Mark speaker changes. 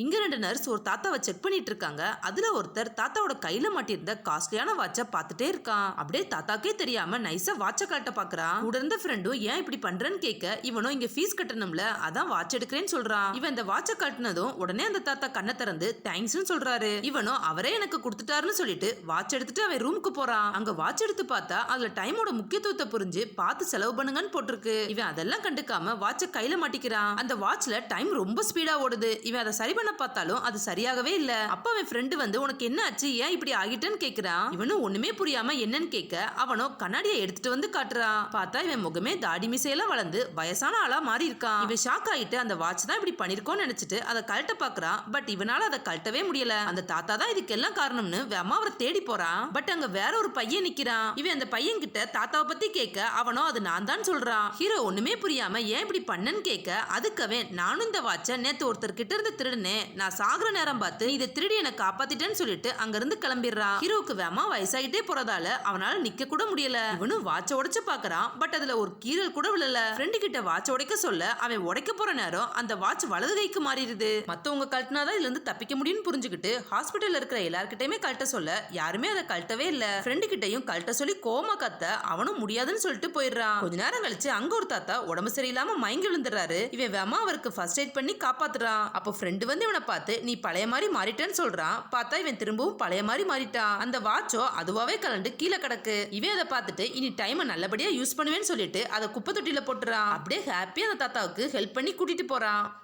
Speaker 1: இங்க ரெண்டு நர்ஸ் ஒரு தாத்தாவை செக் பண்ணிட்டு இருக்காங்க அதில் ஒருத்தர் தாத்தாவோட கையில் மாட்டியிருந்த காஸ்ட்லியான வாட்சை பார்த்துட்டே இருக்கான். அப்படியே தாத்தாக்கே தெரியாம நைஸா வாட்சை கலட்ட பாக்குறான் கூட இருந்த ஃப்ரெண்டும் ஏன் இப்படி பண்றேன்னு கேட்க இவனும் இங்க ஃபீஸ் கட்டணும்ல அதான் வாட்ச் எடுக்கிறேன்னு சொல்றான். இவன் இந்த வாட்சை கட்டினதும் உடனே அந்த தாத்தா கண்ணை திறந்து தேங்க்ஸ்னு சொல்றாரு. இவனும் அவரே எனக்கு கொடுத்துட்டாருன்னு சொல்லிட்டு வாட்ச் எடுத்துட்டு அவன் ரூமுக்கு போறான். அங்க வாட்ச் எடுத்து பார்த்தா அதுல டைமோட முக்கியத்துவத்தை புரிஞ்சு பார்த்து செலவு பண்ணுங்கன்னு போட்டிருக்கு. இவன் அதெல்லாம் கண்டுக்காம வாட்சை கையில மாட்டிக்கிறான். அந்த வாட்ச்ல டைம் ரொம்ப ஸ்பீடா ஓடுது. இவன் அதை சரி பண்ண பார்த்தாலும் அது சரியாகவே இல்ல. அப்ப அவன் ஃப்ரெண்டு வந்து உனக்கு என்ன ஆச்சு? ஏன் இப்படி ஆகிட்டேன்னு கேக்குறான் இவனும் ஒண்ணுமே புரியாம என்னன்னு கேட்க அவனோ கண்ணாடியை எடுத்துட்டு வந்து காட்டுறான். பார்த்தா இவன் முகமே தாடி மிசையெல்லாம் வளர்ந்து வயசான ஆளா மாறி இருக்கான் இவன் ஷாக் ஆயிட்டு அந்த வாட்ச் தான் இப்படி பண்ணிருக்கோம்னு நினைச்சிட்டு அதை கழட்ட பாக்குறான் பட் இவனால அதை கழட்டவே முடியல. அந்த தாத்தா தான் இதுக்கெல்லாம் காரணம்னு வேமா அவரை தேடி போறான். பட் அங்க வேற ஒரு பையன் நிக்கிறான். இவன் அந்த பையன் கிட்ட தாத்தாவை பத்தி கேட்க அவனோ அது நான் தான் சொல்றான். ஹீரோ ஒண்ணுமே புரியாம ஏன் இப்படி பண்ணன்னு கேட்க அதுக்கவே நானும் இந்த வாட்சை நேத்து ஒருத்தர் கிட்ட இருந்து திருடுனேன். நான் சாகுற நேரம் பார்த்து இதை திருடி என்னை காப்பாத்திட்டேன்னு சொல்லிட்டு அங்கிருந்து கிளம்பிடுறான் ஹீரோக்கு வேமா வயசாயிட்டே போறதால அவனால நிக்க கூட முடியல. இவனும் வாட்ச உடைச்சு பாக்குறான். பட் அதுல ஒரு கீறல் கூட விழல. ஃப்ரெண்டு கிட்ட வாட்ச உடைக்க சொல்ல அவன் உடைக்க போற நேரம் அந்த வாட்ச் வலது கைக்கு மாறிடுது. மத்தவங்க கழட்டினாதான் இதுல இருந்து தப்பிக்க முடியும்னு புரிஞ்சுக்கிட்டு ஹாஸ்பிட்டல் இருக்கிற எல்லார்கிட்டயுமே கழட்ட சொல்ல யாருமே அதை கழட்டவே இல்ல. ஃப்ரெண்டு கிட்டயும் கழட்ட சொல்லி கோமா கத்த அவனும் முடியாதுன்னு சொல்லிட்டு போயிடுறான். கொஞ்ச நேரம் கழிச்சு அங்க ஒரு தாத்தா உடம்பு சரியில்லாம மயங்கி விழுந்துறாரு இவன் வேமா அவருக்கு ஃபர்ஸ்ட் எய்ட் பண்ணி காப்பாத்துறான். அப்போ ஃப்ரெண்டு வந்து இவனை பார்த்து நீ பழைய மாதிரி மாறிட்டேன்னு சொல்றான் பார்த்தா இவன் திரும்பவும் பழைய மாதிரி மாறிட்டான் அந்த வாட்சோ அதுவாவே கலண்டு கீழே கிடக்கு. இவன் அதை பார்த்துட்டு இனி டைமை நல்லபடியா யூஸ் பண்ணுவேன்னு சொல்லிட்டு அதை குப்பை தொட்டியில போட்டுறான். அப்படியே ஹாப்பியா அந்த தாத்தாவுக்கு ஹெல்ப் பண்ணி கூட்டிட்டு போறான்.